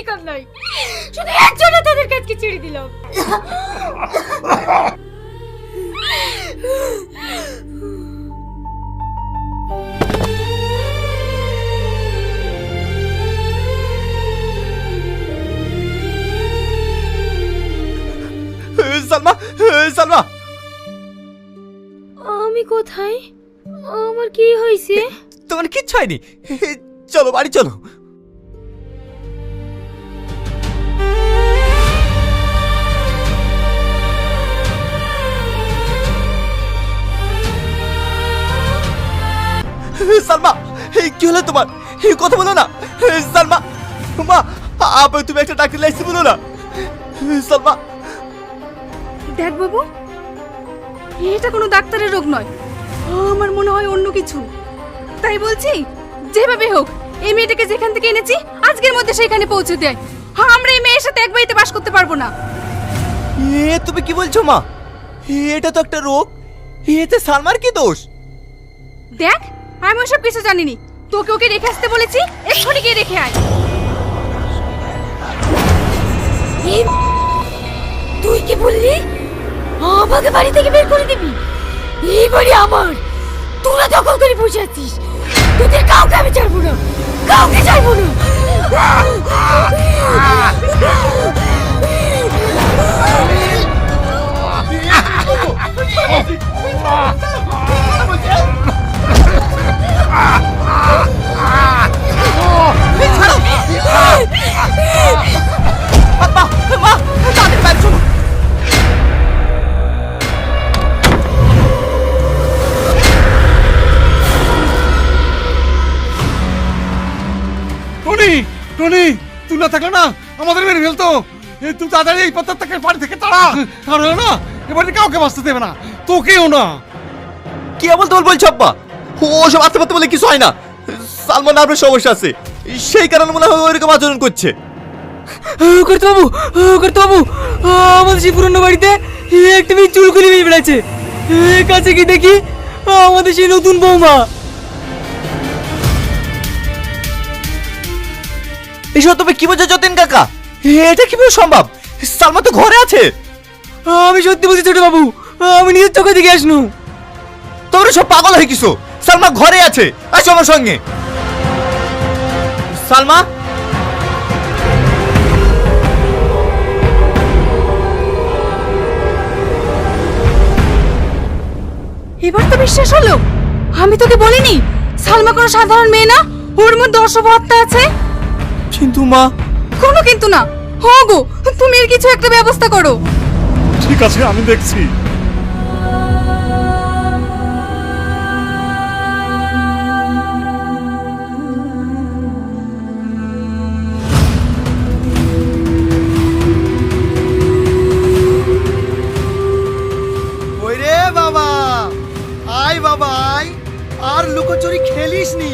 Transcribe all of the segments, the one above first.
অধিকার নাই। শুধু এর জন্য তোদেরকে আজকে ছেড়ে দিলাম। সালমা সালমা। আমি কোথায়? আমার কি হয়েছে? তোমার কিচ্ছু হয়নি। চলো বাড়ি চলো। সালমা কি হলো তোমার? এই কথা বলো না। সালমা মা আপা তুমি একটা ডাক্তার লাইসি বলো না। সালমা। দেখ বাবু এটা কোনো ডাক্তারের রোগ নয়। আমার মনে হয় অন্য কিছু। তাই বলছি যেভাবে হোক এই মেয়েটাকে যেখান থেকে এনেছি আজকের মধ্যে সেইখানে পৌঁছে দেয়। হ্যাঁ আমরা এই মেয়ের সাথে এক বাড়িতে বাস করতে পারব না। এ তুমি কি বলছো মা? এটা তো একটা রোগ। এতে সালমার কি দোষ? দেখ আমি ওসব কিছু জানিনি তোকে ওকে রেখে আসতে বলেছি এক্ষুনি গিয়ে রেখে আয় এই তুই কি বললি আমাকে বাড়ি থেকে বের করে দিবি এই বাড়ি আমার তোরা দখল করে বসে আছিস তোদের কাউকে আমি ছাড়বো না কাউকে ছাড়বো না থাকলে না আমাদের মেরে ফেলতো। তুই তাড়াতাড়ি এই পাত্র থেকে বাড়ি থেকে তাড়া। আর না এবারে কাউকে বাঁচতে দেবে না। তোকেও না। কি বল তোমার বলছো আব্বা? ও সব আস্তে পারতে বলে কিছু হয় না। সালমান নামের সমস্যা আছে। সেই কারণে মনে হয় ওইরকম আচরণ করছে। করতে বাবু করতে বাবু আমাদের সেই পুরনো বাড়িতে একটা মেয়ে চুল করে বেরিয়ে বেড়াচ্ছে। কাছে কি দেখি আমাদের সেই নতুন বৌমা। এসব তুমি কি বোঝো যতীন কাকা? এটা কীভাবে সম্ভব? সালমা তো ঘরে আছে। আমি সত্যি বলছি, ছোট বাবু, আমি নিজের চোখে দেখে আসনু। তোমরা সব পাগল হয়ে গেছো। সালমা ঘরে আছে। আসো আমার সঙ্গে। সালমা? এবার তো বিশ্বাস হলো? আমি তোকে বলিনি, সালমা কোনো সাধারণ মেয়ে না? ওর মধ্যে অশুভ আছে? কিন্তু মা। কোনো কিন্তু না। হো গো তুমি এর কিছু একটা ব্যবস্থা করো। ঠিক আছে আমি দেখছি। ওই রে বাবা আয় বাবা আয়। আর লুকোচুরি খেলিস নি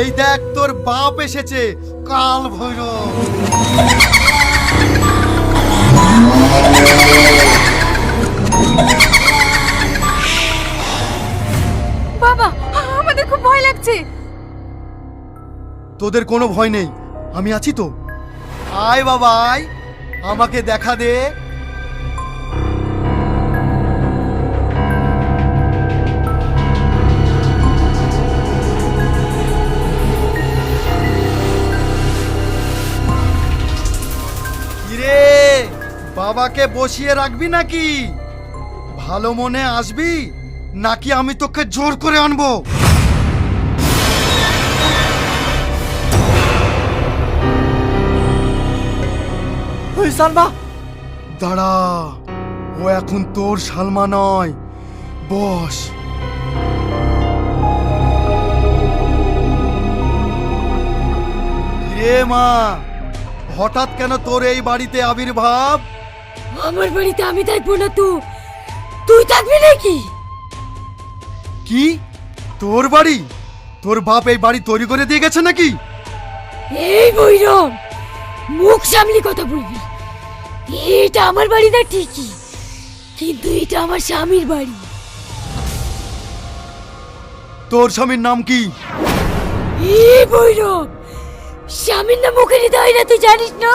এই দেখ তোর বাপ এসেছে। কাল ভৈরব। বাবা আমাদের খুব ভয় লাগছে। তোদের কোনো ভয় নেই আমি আছি তো। আয় বাবা আয়। আমাকে দেখা দে। বাবাকে বসিয়ে রাখবি নাকি? ভালো মনে আসবি নাকি আমি তোকে জোর করে আনব? সালমা! দাঁড়া ও এখন তোর সালমা নয় বস। রে মা হঠাৎ কেন তোর এই বাড়িতে আবির্ভাব? আমার বাড়িতে আমি থাকব না তো। তুই থাকবি নাকি? কি? তোর বাড়ি? তোর বাপ এই বাড়ি তৈরি করে দিয়ে গেছে নাকি? এই বৈরম মুখ সামলি কথা বলবি। এটা আমার বাড়ি না ঠিকই কিন্তু এটা আমার স্বামীর বাড়ি। তোর স্বামীর নাম কি? এ বৈরব স্বামীর নাম মুখে নিতে হয় না তুই জানিস না?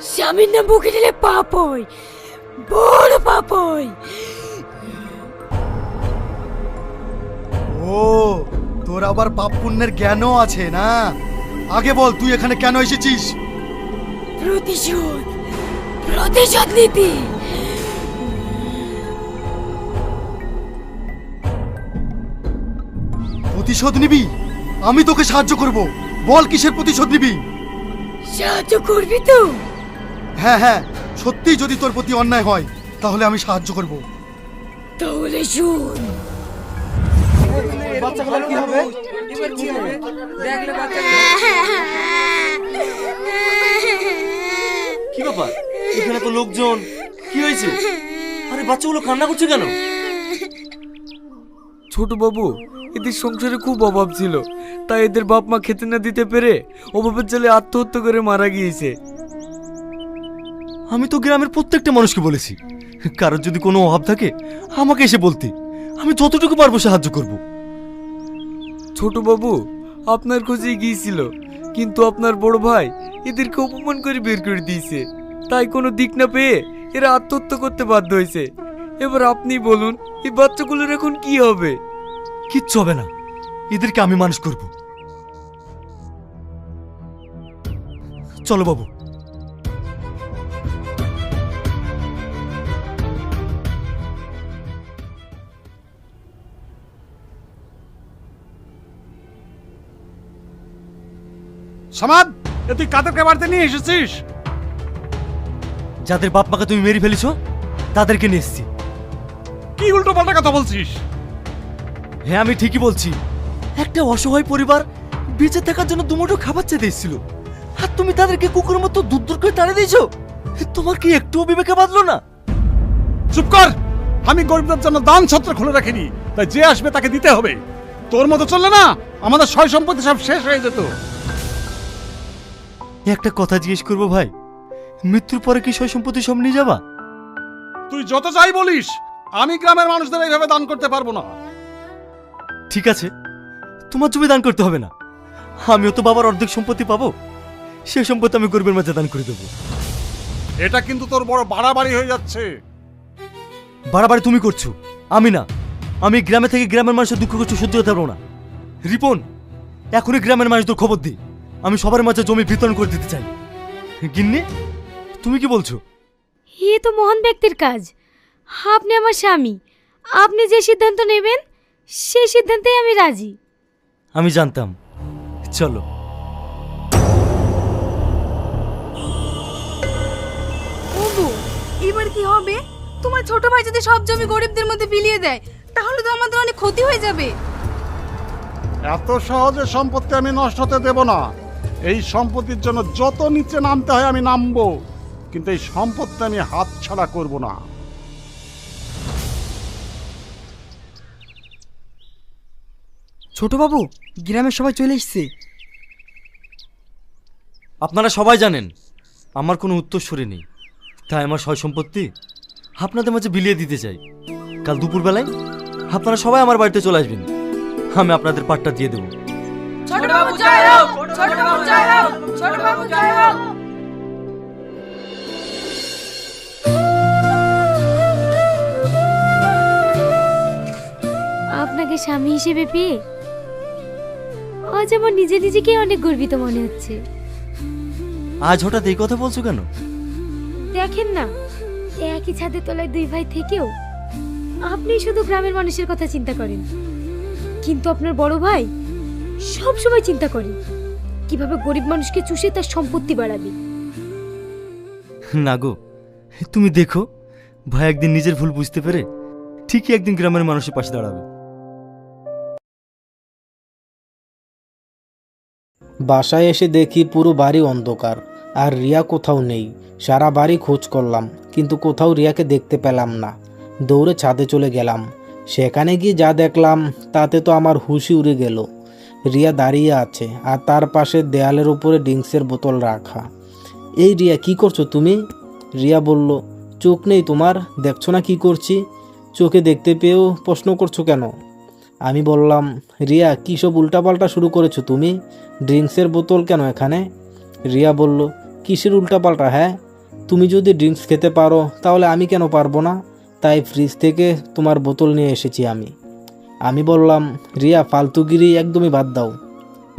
স্বামীর নাম মুখে নিলে পাপ হয় বড় পাপ হয় ও তোর আবার পাপ পুণ্যের জ্ঞানও আছে না? আগে বল তুই এখানে কেন এসেছিস? প্রতিশোধ প্রতিশোধ নিতে। প্রতিশোধ নিবি? আমি তোকে সাহায্য করব। বল কিসের প্রতিশোধ নিবি? সাহায্য করবি তো? হ্যাঁ হ্যাঁ সত্যি যদি তোর প্রতি অন্যায় হয় তাহলে আমি সাহায্য করব। তাহলে শুন। কি ব্যাপার? এখানে তো লোকজন। কি হয়েছে? আরে বাচ্চাগুলো কান্না করছে কেন? ছোট বাবু এদের সংসারে খুব অভাব ছিল। তাই এদের বাপ মা খেতে না দিতে পেরে অভাবের জলে আত্মহত্যা করে মারা গিয়েছে। আমি তো গ্রামের প্রত্যেকটা মানুষকে বলেছি কারোর যদি কোনো অভাব থাকে আমাকে এসে বলতে। আমি যতটুকু পারব সাহায্য করব। ছোট বাবু আপনার খোঁজে গিয়েছিল কিন্তু আপনার বড় ভাই এদেরকে অপমান করে বের করে দিয়েছে। তাই কোনো দিক না পেয়ে এরা আত্মহত্যা করতে বাধ্য হয়েছে। এবার আপনি বলুন এই বাচ্চাগুলোর এখন কি হবে? কিচ্ছু হবে না। এদেরকে আমি মানুষ করব। চলো বাবু। সমাদ এ তুই কাদেরকে বাড়িতে নিয়ে এসেছিস? যাদের বাপ মাকে তুমি মেরে ফেলেছো তাদেরকে নিয়ে এসছি। কি উল্টো পাল্টা কথা বলছিস? হ্যাঁ আমি ঠিকই বলছি। একটা অসহায় পরিবার বেঁচে থাকার জন্য দুমুঠো খাবার চেয়ে দিয়েছিল আর তুমি তাদেরকে কুকুরের মতো দূর দূর করে তাড়িয়ে দিয়েছ? তোমার কি একটুও বিবেকে বাঁধলো না? চুপ কর! আমি গরিবদের জন্য দান ছত্র খুলে রাখিনি। তাই যে আসবে তাকে দিতে হবে। তোর মতো চললে না আমাদের সয় সম্পত্তি সব শেষ হয়ে যেত। একটা কথা জিজ্ঞেস করব ভাই। মৃত্যুর পরে কি সয় সম্পত্তি সব নিয়ে যাবা? তুই যত চাই বলিস আমি গ্রামের মানুষদের এইভাবে দান করতে পারব না। ঠিক আছে তোমার জমি দান করতে হবে না। আমিও তো বাবার অর্ধেক সম্পত্তি পাবো। সে সম্পত্তি আমি গরিবের মাঝে দান করে দেবো। এটা কিন্তু তোর বড় বাড়াবাড়ি হয়ে যাচ্ছে। বাড়াবাড়ি তুমি করছ আমি না। আমি গ্রামে থেকে গ্রামের মানুষের দুঃখ কষ্ট সহ্য করতে পারব না। রিপন এখনই গ্রামের মানুষদের খবর দিই আমি সবার মাঝে জমি বিতরণ করে দিতে চাই। গিন্নি তুমি কি বলছো? এ তো মহান ব্যক্তির কাজ। আপনি আমার স্বামী। আপনি যে সিদ্ধান্ত নেবেন সেই সিদ্ধান্তেই আমি রাজি। আমি জানতাম। চলো। ওগো এবার কি হবে? তোমার ছোট ভাই যদি সব জমি গরিবদের মধ্যে বিলিয়ে দেয় তাহলে তো আমাদের অনেক ক্ষতি হয়ে যাবে। এত সহজে সম্পত্তি আমি নষ্ট হতে দেব না। এই সম্পত্তির জন্য যত নিচে নামতে হয় আমি নামবো কিন্তু এই সম্পত্তি আমি হাত ছাড়া করব না। ছোট বাবু গ্রামের সবাই চলে এসছে। আপনারা সবাই জানেন আমার কোনো উত্তরসূরি নেই। তাই আমার সয় সম্পত্তি আপনাদের মাঝে বিলিয়ে দিতে চাই। কাল দুপুরবেলায় আপনারা সবাই আমার বাড়িতে চলে আসবেন। আমি আপনাদের পাটটা দিয়ে দেবো। জয় ছোট বাবু জয় হোক। ছোট বাবু জয় হোক। আপনাকে স্বামী হিসেবে পেয়ে আজ আমার নিজে নিজেকেই অনেক গর্বিত মনে হচ্ছে। আজ হঠাৎ এই কথা বলছো কেন? দেখেন না একই ছাদের তলায় দুই ভাই থেকেও আপনি শুধু গ্রামের মানুষের কথা চিন্তা করেন। কিন্তু আপনার বড় ভাই সব সময় চিন্তা করেন। কীভাবে গরিব মানুষকে চুষে তার সম্পত্তি বাড়াবে? না গো তুমি দেখো ভাই একদিন নিজের ভুল বুঝতে পেরে ঠিকই একদিন গ্রামের মানুষের পাশে দাঁড়াবে। বাসায় এসে দেখি পুরো বাড়ি অন্ধকার আর রিয়া কোথাও নেই। সারা বাড়ি খোঁজ করলাম কিন্তু কোথাও রিয়াকে দেখতে পেলাম না। দৌড়ে ছাদে চলে গেলাম। সেখানে গিয়ে যা দেখলাম তাতে তো আমার হুশি উড়ে গেল। রিয়া দাঁড়িয়ে আছে আর তার পাশে দেয়ালের উপরে ড্রিঙ্কসের বোতল রাখা। এই রিয়া, কি করছ তুমি? রিয়া বলল, চোখ নেই তোমার, দেখছ না কি করছি? চোখে দেখতে পেয়েও প্রশ্ন করছ কেন? আমি বললাম, রিয়া, কী সব উল্টাপাল্টা শুরু করেছ তুমি? ড্রিঙ্কসের বোতল কেন এখানে? রিয়া বলল, কিসের উল্টাপাল্টা হ্যাঁ? তুমি যদি ড্রিঙ্কস খেতে পারো, তাহলে আমি কেন পারব না? তাই ফ্রিজ থেকে তোমার বোতল নিয়ে এসেছি আমি। আমি বললাম, রিয়া, ফালতুগিরি একদমই বাদ দাও।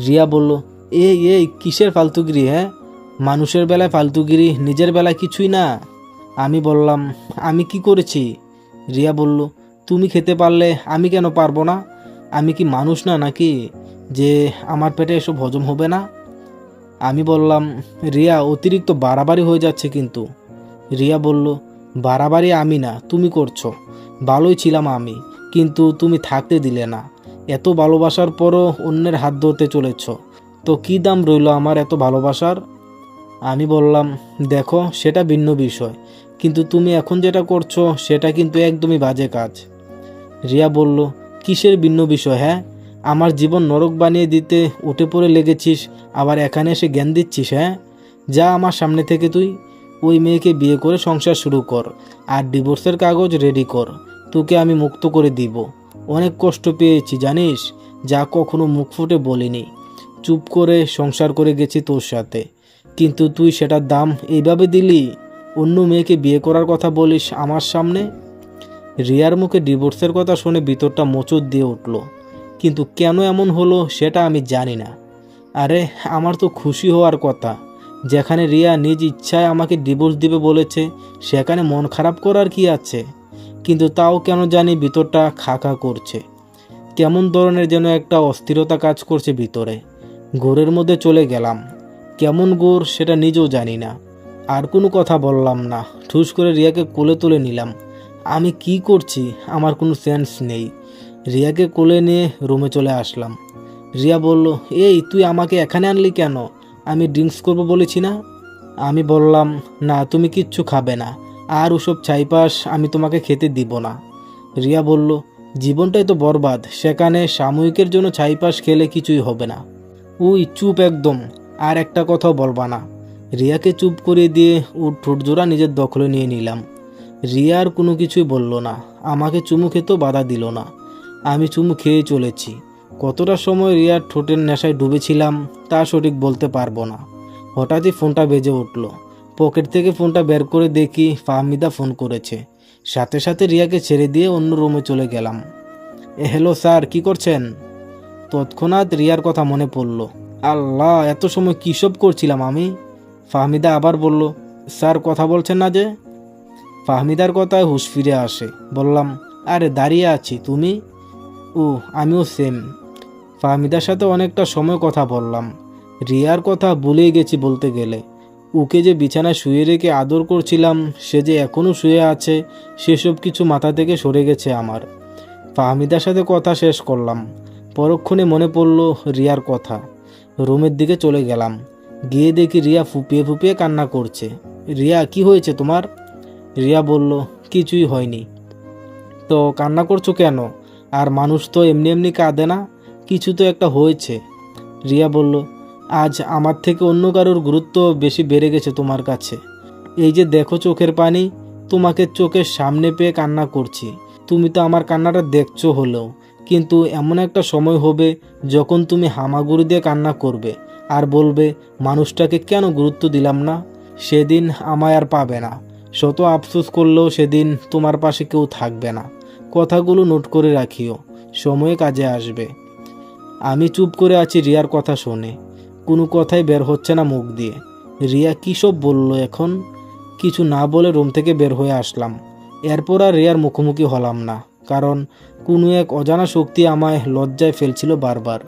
রিয়া বলল এই এই কিসের ফালতুগিরি হ্যাঁ? মানুষের বেলায় ফালতুগিরি, নিজের বেলায় কিছুই না। আমি বললাম, আমি কি করেছি? রিয়া বলল, তুমি খেতে পারলে আমি কেন পারব না? আমি কি মানুষ না নাকি যে আমার পেটে এসব হজম হবে না? আমি বললাম, রিয়া, অতিরিক্ত বাড়াবাড়ি হয়ে যাচ্ছে কিন্তু। রিয়া বলল, বাড়াবাড়ি আমি না, তুমি করছ। ভালোই ছিলাম আমি। কিন্তু তুমি থাকতে দিলে না। এত ভালোবাসার পরও অন্যের হাত ধরতে চলেছ। তো কী দাম রইল আমার এত ভালোবাসার? আমি বললাম, দেখো, সেটা ভিন্ন বিষয়। কিন্তু তুমি এখন যেটা করছ, সেটা কিন্তু একদমই বাজে কাজ। রিয়া বলল, কিসের ভিন্ন বিষয় হ্যাঁ? আমার জীবন নরক বানিয়ে দিতে উঠে পড়ে লেগেছিস, আবার এখানে এসে জ্ঞান দিচ্ছিস হ্যাঁ? যা আমার সামনে থেকে তুই। ওই মেয়েকে বিয়ে করে সংসার শুরু কর, আর ডিভোর্সের কাগজ রেডি কর। তোকে আমি মুক্ত করে দিব। অনেক কষ্ট পেয়েছি, জানিস? যা কখনো মুখ ফুটে বলিনি। চুপ করে সংসার করে গেছি তোর সাথে। কিন্তু তুই সেটার দাম এইভাবে দিলি? অন্য মেয়েকে বিয়ে করার কথা বলিস আমার সামনে? রিয়ার মুখে ডিভোর্সের কথা শুনে ভিতরটা মোচড় দিয়ে উঠল। কিন্তু কেন এমন হলো সেটা আমি জানি না। আরে, আমার তো খুশি হওয়ার কথা। যেখানে রিয়া নিজ ইচ্ছায় আমাকে ডিভোর্স দিবে বলেছে, সেখানে মন খারাপ করার কি আছে? কিন্তু তাও কেন জানি ভিতরটা খাকা করছে। কেমন ধরনের যেন একটা অস্থিরতা কাজ করছে ভিতরে। ঘোরের মধ্যে চলে গেলাম। কেমন গোর সেটা নিজেও জানি না। আর কোনো কথা বললাম না। ঠুস করে রিয়াকে কোলে তুলে নিলাম। আমি কি করছি? আমার কোনো সেন্স নেই। রিয়াকে কোলে নিয়ে রুমে চলে আসলাম। রিয়া বলল, এই, তুই আমাকে এখানে আনলি কেন? আমি ড্রিঙ্কস করব বলেছি না? আমি বললাম, না, তুমি কিচ্ছু খাবে না। আর ওসব ছাইপাস আমি তোমাকে খেতে দিব না। রিয়া বলল, জীবনটাই তো বরবাদ, সেখানে সাময়িকের জন্য ছাইপাস খেলে কিছুই হবে না। উই, চুপ একদম, আর একটা কথা বলবা না। রিয়াকে চুপ করে দিয়ে ওর ঠোঁটজোড়া নিজের দখলে নিয়ে নিলাম। রিয়া আর কোনো কিছুই বলল না, আমাকে চুমু খেতেও বাধা দিল না। আমি চুমু খেয়ে চলেছি। কতটা সময় রিয়ার ঠোঁটের নেশায় ডুবেছিলাম, তা সঠিক বলতে পারব না। হঠাৎই ফোনটা বেজে উঠল। পকেট থেকে ফোনটা বের করে দেখি ফাহমিদা ফোন করেছে। সাথে সাথে রিয়াকে ছেড়ে দিয়ে অন্য রুমে চলে গেলাম। এ, হ্যালো স্যার, কি করছেন? তৎক্ষণাৎ রিয়ার কথা মনে পড়ল। আল্লাহ, এত সময় কী সব করছিলাম আমি? ফাহমিদা আবার বলল, স্যার, কথা বলছেন না যে? ফাহমিদার কথায় হুঁশ ফিরে আসে। বললাম, আরে, দাঁড়িয়ে আছি, তুমি? ও আমিও সেম ফাহমিদার সাথে অনেকটা সময় কথা বললাম। রিয়ার কথা ভুলেই গেছি বলতে গেলে। ওকে যে বিছানায় শুয়ে রেখে আদর করছিলাম, সে যে এখনও শুয়ে আছে, সেসব কিছু মাথা থেকে সরে গেছে আমার। ফাহমিদার সাথে কথা শেষ করলাম। পরক্ষণে মনে পড়ল রিয়ার কথা। রুমের দিকে চলে গেলাম। গিয়ে দেখি রিয়া ফুপিয়ে ফুপিয়ে কান্না করছে। রিয়া, কি হয়েছে তোমার? রিয়া বলল, কিছুই হয়নি। তো কান্না করছ কেন? আর মানুষ তো এমনি এমনি কাঁদে না? কিছু তো একটা হয়েছে। রিয়া বলল আজ আমার থেকে অন্য কারোর গুরুত্ব বেশি বেড়ে গেছে তোমার কাছে। এই যে দেখো চোখের পানি, তোমাকে চোখের সামনে পেয়ে কান্না করছি। তুমি তো আমার কান্নাটা দেখছ হলেও। কিন্তু এমন একটা সময় হবে যখন তুমি হামাগুড়ি দিয়ে কান্না করবে আর বলবে, মানুষটাকে কেন গুরুত্ব দিলাম না? সেদিন আমায় আর পাবে না। শত আফসোস করলেও সেদিন তোমার পাশে কেউ থাকবে না। কথাগুলো নোট করে রাখিও। সময়ে কাজে আসবে। আমি চুপ করে আছি রিয়ার কথা শুনে। কোনো কথাই বের হচ্ছে না মুখ দিয়ে। রিয়া কী সব বলল এখন? কিছু না বলে রুম থেকে বের হয়ে আসলাম। এরপর আর রিয়ার মুখোমুখি হলাম না, কারণ কোনো এক অজানা শক্তি আমায় লজ্জায় ফেলছিল বারবার।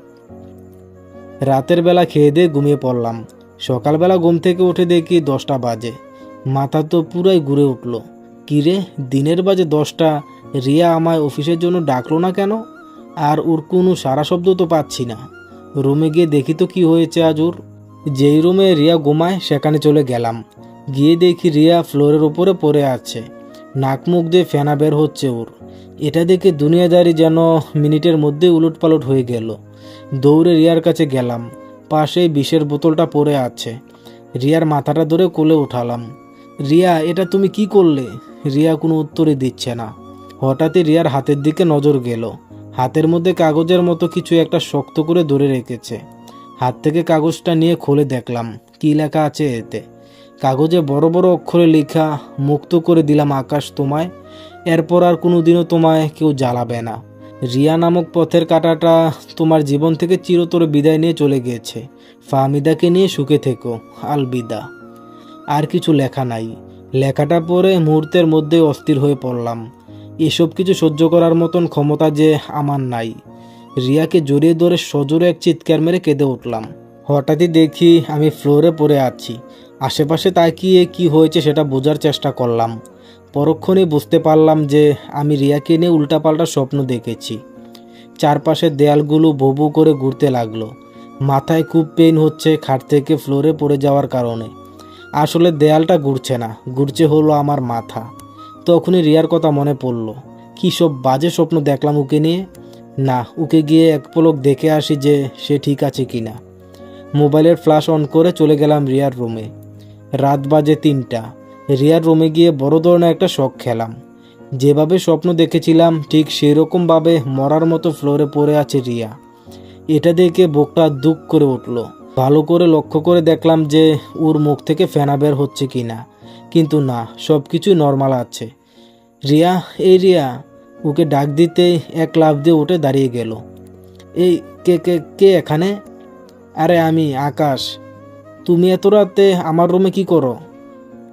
রাতের বেলা খেয়ে দিয়ে ঘুমিয়ে পড়লাম। সকালবেলা ঘুম থেকে উঠে দেখি দশটা বাজে। মাথা তো পুরাই ঘুরে উঠল। কিরে দিনের বাজে দশটা, রিয়া আমায় অফিসের জন্য ডাকলো না কেন? আর ওর কোনো সারা শব্দ তো পাচ্ছি না। রুমে গিয়ে দেখি তো কি হয়েছে আজ ওর যেই রুমে রিয়া ঘুমায়, সেখানে চলে গেলাম। গিয়ে দেখি রিয়া ফ্লোরের উপরে পড়ে আছে। নাক মুখ দিয়ে ফেনা বের হচ্ছে ওর। এটা দেখে দুনিয়াদারি যেন মিনিটের মধ্যে উলট পালট হয়ে গেল। দৌড়ে রিয়ার কাছে গেলাম। পাশেই বিষের বোতলটা পড়ে আছে। রিয়ার মাথাটা ধরে কোলে উঠালাম। রিয়া, এটা তুমি কি করলে? রিয়া কোনো উত্তরই দিচ্ছে না। হঠাৎই রিয়ার হাতের দিকে নজর গেল। হাতের মধ্যে কাগজের মতো কিছু একটা শক্ত করে ধরে রেখেছে। হাত থেকে কাগজটা নিয়ে খুলে দেখলাম, কি লেখা আছে এতে? কাগজে বড় বড় অক্ষরে লেখা, মুক্ত করে দিলাম আকাশ তোমায়, এরপর আর কোনোদিনও তোমায় কেউ জ্বালাবে না। রিয়া নামক পথের কাটাটা তোমার জীবন থেকে চিরতরে বিদায় নিয়ে চলে গিয়েছে। ফাহমিদাকে নিয়ে সুখে থেকো, আলবিদা। আর কিছু লেখা নাই। লেখাটা পড়ে মুহূর্তের মধ্যে অস্থির হয়ে পড়লাম। এসব কিছু সহ্য করার মতন ক্ষমতা যে আমার নাই। রিয়াকে জড়িয়ে ধরে সজোরে এক চিৎকার মেরে কেঁদে উঠলাম। হঠাৎই দেখি আমি ফ্লোরে পড়ে আছি। আশেপাশে তাকিয়ে কি হয়েছে সেটা বোঝার চেষ্টা করলাম। পরক্ষণেই বুঝতে পারলাম যে আমি রিয়াকে নিয়ে উল্টাপাল্টা স্বপ্ন দেখেছি। চারপাশের দেয়ালগুলো ববু করে ঘুরতে লাগল। মাথায় খুব পেইন হচ্ছে খাট থেকে ফ্লোরে পড়ে যাওয়ার কারণে। আসলে দেয়ালটা ঘুরছে না, ঘুরছে হলো আমার মাথা। তখনই রিয়ার কথা মনে পড়ল। কী সব বাজে স্বপ্ন দেখলাম ওকে নিয়ে। না, ওকে গিয়ে এক পলক দেখে আসি যে সে ঠিক আছে কি না মোবাইলের ফ্ল্যাশ অন করে চলে গেলাম রিয়ার রুমে। রাত বাজে তিনটা। রিয়ার রুমে গিয়ে বড় ধরনের একটা শখ খেলাম। যেভাবে স্বপ্ন দেখেছিলাম, ঠিক সেরকমভাবে মরার মতো ফ্লোরে পড়ে আছে রিয়া। এটা দেখে বুকটা দুঃখ করে উঠল। ভালো করে লক্ষ্য করে দেখলাম যে ওর মুখ থেকে ফেনা বের হচ্ছে কি না কিন্তু না সব কিছুই নর্মাল আছে। রিয়া, এই রিয়া, ওকে ডাক দিতেই এক লাফ দিয়ে উঠে দাঁড়িয়ে গেল। এই, কে কে কে এখানে? আরে আমি, আকাশ। তুমি এত রাতে আমার রুমে কি করো?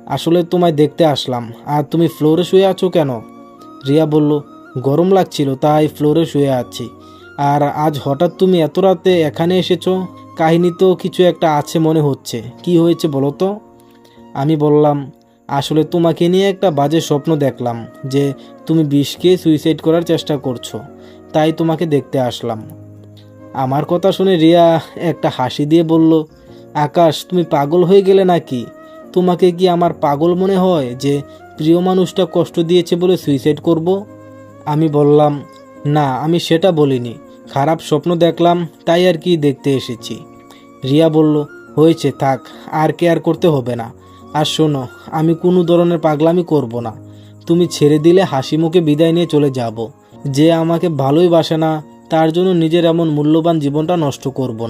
আসলে তোমায় দেখতে আসলাম। আর তুমি ফ্লোরে শুয়ে আছো কেন? রিয়া বলল, গরম লাগছিল, তাই ফ্লোরে শুয়ে আছি। আর আজ হঠাৎ তুমি এত রাতে এখানে এসেছ? কাহিনী তো কিছু একটা আছে মনে হচ্ছে। কি হয়েছে বলো তো? আমি বললাম আসলে তোমাকে নিয়ে একটা বাজে স্বপ্ন দেখলাম যে তুমি বিষকে সুইসাইড করার চেষ্টা করছ। তাই তোমাকে দেখতে আসলাম। আমার কথা শুনে রিয়া একটা হাসি দিয়ে বলল, আকাশ, তুমি পাগল হয়ে গেলে নাকি? তোমাকে কি আমার পাগল মনে হয় যে প্রিয় মানুষটা কষ্ট দিয়েছে বলে সুইসাইড করব? আমি বললাম, না, আমি সেটা বলিনি। খারাপ স্বপ্ন দেখলাম, তাই আর কি দেখতে এসেছি। রিয়া বলল, হয়েছে, থাক, আর কেয়ার করতে হবে না। আর শোনো, আমি কোনো ধরনের পাগলামি করব না। তুমি ছেড়ে দিলে হাসি মুখে বিদায় নিয়ে চলে যাব। যে আমাকে ভালোই বাসে না, তার জন্য নিজের এমন মূল্যবান জীবনটা নষ্ট করব না।